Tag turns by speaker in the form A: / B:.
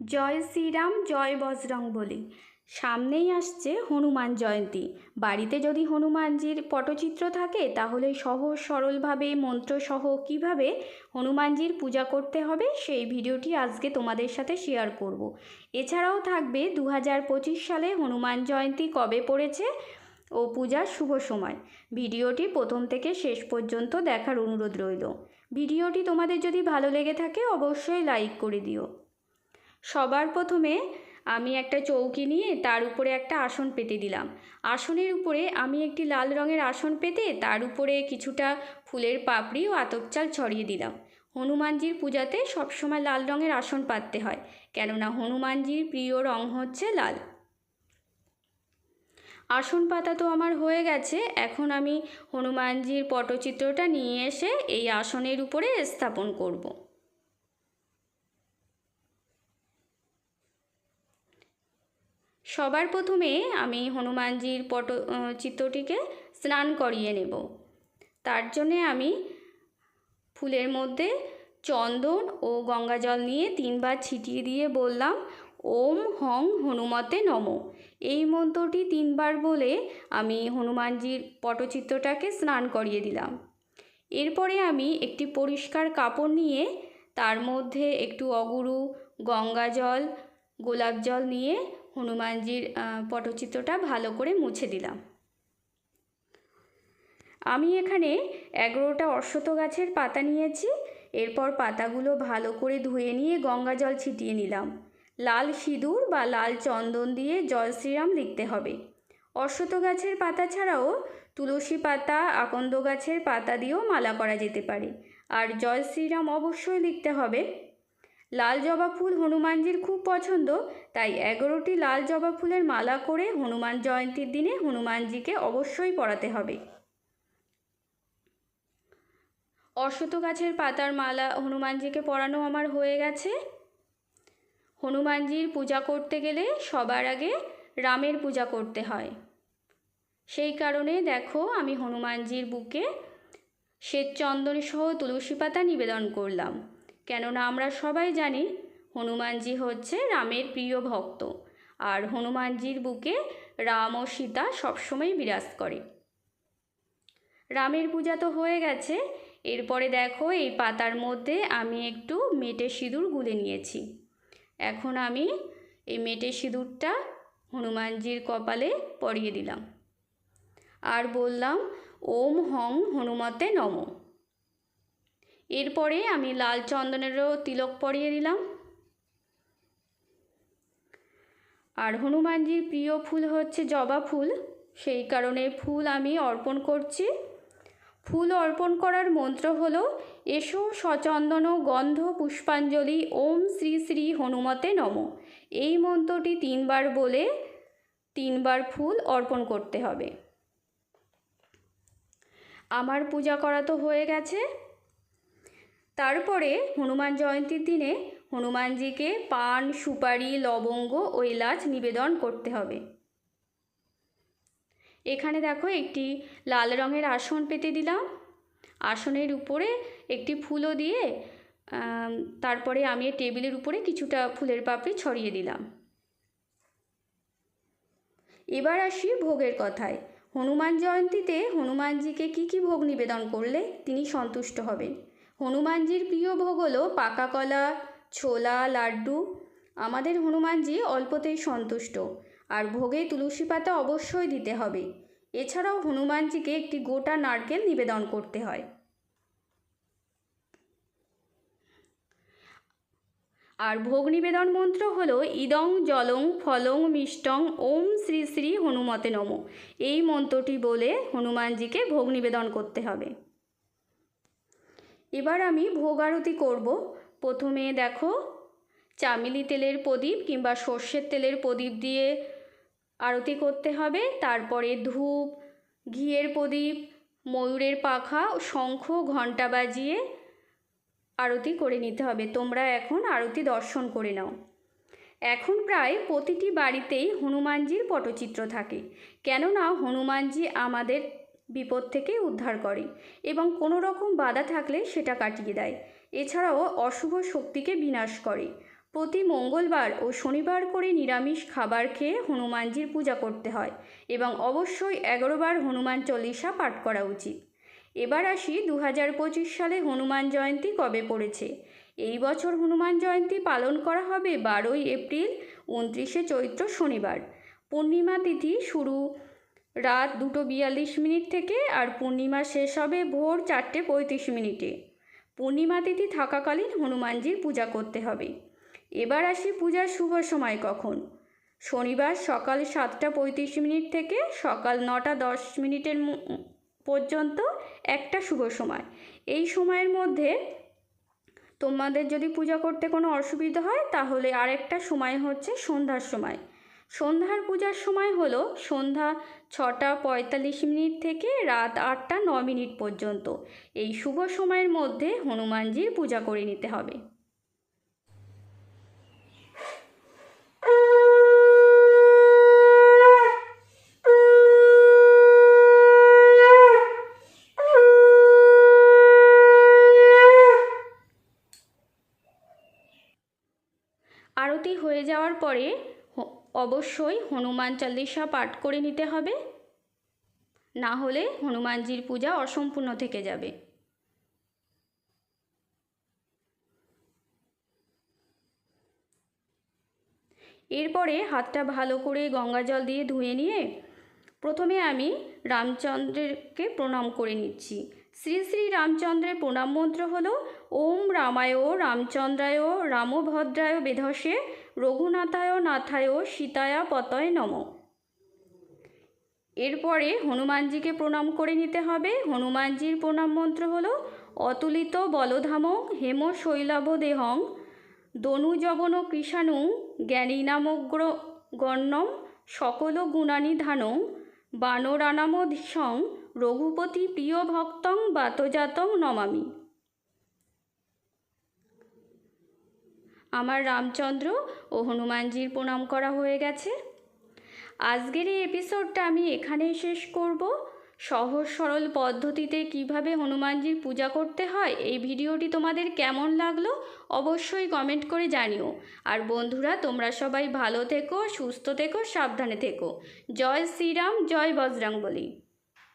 A: জয় শ্রীরাম, জয় বজরং বলি। সামনেই আসছে হনুমান জয়ন্তী। বাড়িতে যদি হনুমানজির পটচিত্র থাকে, তাহলে সহজ সরলভাবে, মন্ত্রসহ কীভাবে হনুমানজির পূজা করতে হবে, সেই ভিডিওটি আজকে তোমাদের সাথে শেয়ার করব। এছাড়াও থাকবে দু হাজার পঁচিশ সালে হনুমান জয়ন্তী কবে পড়েছে ও পূজার শুভ সময়। ভিডিওটি প্রথম থেকে শেষ পর্যন্ত দেখার অনুরোধ রইল। ভিডিওটি তোমাদের যদি ভালো লেগে থাকে, অবশ্যই লাইক করে দিও। সবার প্রথমে আমি একটা চৌকি নিয়ে তার উপরে একটা আসন পেতে দিলাম। আসনের উপরে আমি একটি লাল রঙের আসন পেতে তার উপরে কিছুটা ফুলের পাপড়ি ও আতপ চাল ছড়িয়ে দিলাম। হনুমানজির পূজাতে সবসময় লাল রঙের আসন পাততে হয়, কেননা হনুমানজির প্রিয় রং হচ্ছে লাল। আসন পাতা তো আমার হয়ে গেছে, এখন আমি হনুমানজির পটচিত্রটা নিয়ে এসে এই আসনের উপরে স্থাপন করব। সবার প্রথমে আমি হনুমানজির পট চিত্রটিকে স্নান করিয়ে নেব। তার জন্যে আমি ফুলের মধ্যে চন্দন ও গঙ্গা জল নিয়ে তিনবার ছিটিয়ে দিয়ে বললাম, ওম হং হনুমতে নম। এই মন্ত্রটি তিনবার বলে আমি হনুমানজির পটচিত্রটাকে স্নান করিয়ে দিলাম। এরপরে আমি একটি পরিষ্কার কাপড় নিয়ে তার মধ্যে একটু অগুরু, গঙ্গা জল, গোলাপ জল নিয়ে হনুমানজির পটচিত্রটা ভালো করে মুছে দিলাম। আমি এখানে এগারোটা অশ্বত গাছের পাতা নিয়েছি। এরপর পাতাগুলো ভালো করে ধুয়ে নিয়ে গঙ্গা জল ছিটিয়ে নিলাম। লাল সিঁদুর বা লাল চন্দন দিয়ে জয় শ্রীরাম লিখতে হবে। অশ্বত গাছের পাতা ছাড়াও তুলসী পাতা, আকন্দ গাছের পাতা দিয়েও মালা করা যেতে পারে। আর জয় শ্রীরাম অবশ্যই লিখতে হবে। লাল জবা ফুল হনুমানজির খুব পছন্দ, তাই এগারোটি লাল জবা ফুলের মালা করে হনুমান জয়ন্তীর দিনে হনুমানজিকে অবশ্যই পড়াতে হবে। অশ্বত গাছের পাতার মালা হনুমানজিকে পরানো আমার হয়ে গেছে। হনুমানজির পূজা করতে গেলে সবার আগে রামের পূজা করতে হয়। সেই কারণে দেখো আমি হনুমানজির বুকে শ্বেত চন্দন সহ তুলসী পাতা নিবেদন করলাম। কেননা আমরা সবাই জানি হনুমানজি হচ্ছে রামের প্রিয় ভক্ত। আর হনুমানজির বুকে রাম ও সীতা সবসময় বিরাজ করে। রামের পূজা তো হয়ে গেছে। এরপরে দেখো এই পাতার মধ্যে আমি একটু মেটে সিঁদুর গুলে নিয়েছি। এখন আমি এই মেটে সিঁদুরটা হনুমানজির কপালে পরিয়ে দিলাম। আর বললাম, ওম হং হনুমতে নম। এরপরে আমি লাল চন্দনেরও তিলক পরিয়ে দিলাম আর হনুমানজির প্রিয় ফুল হচ্ছে জবা ফুল। সেই কারণে ফুল আমি অর্পণ করছি। ফুল অর্পণ করার মন্ত্র হল, এসো সচন্দন গন্ধ পুষ্পাঞ্জলি ওম শ্রী শ্রী হনুমতে নম। এই মন্ত্রটি তিনবার বলে তিনবার ফুল অর্পণ করতে হবে। আমার পূজা করা তো হয়ে গেছে। তারপরে হনুমান জয়ন্তীর দিনে হনুমানজিকে পান, সুপারি, লবঙ্গ ও এলাচ নিবেদন করতে হবে। এখানে দেখো একটি লাল রঙের আসন পেতে দিলাম। আসনের উপরে একটি ফুলও দিয়ে তারপরে আমি টেবিলের উপরে কিছুটা ফুলের পাপড়ি ছড়িয়ে দিলাম। এবার আসি ভোগের কথায়। হনুমান জয়ন্তীতে হনুমানজিকে কি কি ভোগ নিবেদন করলে তিনি সন্তুষ্ট হবেন? হনুমানজির প্রিয় ভোগ হলো পাকা কলা, ছোলা, লাড্ডু। আমাদের হনুমানজি অল্পতেই সন্তুষ্ট। আর ভোগে তুলসী পাতা অবশ্যই দিতে হবে। এছাড়াও হনুমানজিকে একটি গোটা নারকেল নিবেদন করতে হয়। আর ভোগ নিবেদন মন্ত্র হল ইদং, জলং, ফলং, মিষ্টং, ওম শ্রী শ্রী হনুমতে নম। এই মন্ত্রটি বলে হনুমানজিকে ভোগ নিবেদন করতে হবে। এবার আমি ভোগ আরতি করব। প্রথমে দেখো, চামেলি তেলের প্রদীপ কিংবা সর্ষের তেলের প্রদীপ দিয়ে আরতি করতে হবে। তারপরে ধূপ, ঘিয়ের প্রদীপ, ময়ূরের পাখা, শঙ্খ, ঘণ্টা বাজিয়ে আরতি করে নিতে হবে। তোমরা এখন আরতি দর্শন করে নাও। এখন প্রায় প্রতিটি বাড়িতেই হনুমানজির পটচিত্র থাকে। কেননা হনুমানজি আমাদের বিপদ থেকে উদ্ধার করে এবং কোনো রকম বাধা থাকলে সেটা কাটিয়ে দেয়। এছাড়াও অশুভ শক্তিকে বিনাশ করে। প্রতি মঙ্গলবার ও শনিবার করে নিরামিষ খাবার খেয়ে হনুমানজির পূজা করতে হয় এবং অবশ্যই এগারোবার হনুমান চল্লিশা পাঠ করা উচিত। এবার আসি দু হাজার পঁচিশ সালে হনুমান জয়ন্তী কবে পড়েছে? এই বছর হনুমান জয়ন্তী পালন করা হবে বারোই এপ্রিল, উনত্রিশে চৈত্র শনিবার। পূর্ণিমা তিথি শুরু রাত দুটো বিয়াল্লিশ মিনিট থেকে আর পূর্ণিমা শেষ হবে ভোর চারটে পঁয়ত্রিশ মিনিটে। পূর্ণিমা তিথি থাকাকালীন হনুমানজির পূজা করতে হবে। এবার আসি পূজার শুভ সময় কখন? শনিবার সকাল সাতটা পঁয়ত্রিশ মিনিট থেকে সকাল নটা দশ মিনিটের পর্যন্ত একটা শুভ সময়। এই সময়ের মধ্যে তোমাদের যদি পূজা করতে কোনো অসুবিধা হয়, তাহলে আরেকটা সময় হচ্ছে সন্ধ্যার সময়। সন্ধ্যার পূজার সময় হলো সন্ধ্যা ছটা পঁয়তাল্লিশ মিনিট থেকে রাত আটটা ন মিনিট পর্যন্ত। এই শুভ সময়ের মধ্যে হনুমানজির পূজা করে নিতে হবে। আরতি হয়ে যাওয়ার পরে অবশ্যই হনুমান চালিসা পাঠ করে নিতে হবে। না হলে হনুমানজির পূজা অসম্পূর্ণ থেকে যাবে। এরপরে হাতটা ভালো করে গঙ্গা জল দিয়ে ধুয়ে নিয়ে প্রথমে আমি রামচন্দ্রকে প্রণাম করে নিচ্ছি। শ্রী শ্রী রামচন্দ্রের প্রণাম মন্ত্র হল, ওম রামায় রামচন্দ্রায় রামভদ্রায় বেধসে রঘুনাথায় নাথায় সীতায়া পতয় নম। এরপরে হনুমানজিকে প্রণাম করে নিতে হবে। হনুমানজির প্রণাম মন্ত্র হল, অতুলিত বলধাম হেম শৈলাভ দেহং দনুজবন কৃষাণু জ্ঞানীনামগ্র গণ্যম সকল গুণানি ধানং বানরানামধীশং রঘুপতি প্রিয় ভক্তং বাতজাতং নমামি। আমার রামচন্দ্র ও হনুমানজির প্রণাম করা হয়ে গেছে। আজকের এই এপিসোডটা আমি এখানেই শেষ করব। সহজ সরল পদ্ধতিতে কীভাবে হনুমানজির পূজা করতে হয়, এই ভিডিওটি তোমাদের কেমন লাগল অবশ্যই কমেন্ট করে জানিও। আর বন্ধুরা, তোমরা সবাই ভালো থেকো, সুস্থ থেকো, সাবধানে থেকো। জয় শ্রীরাম, জয় বজরং বলি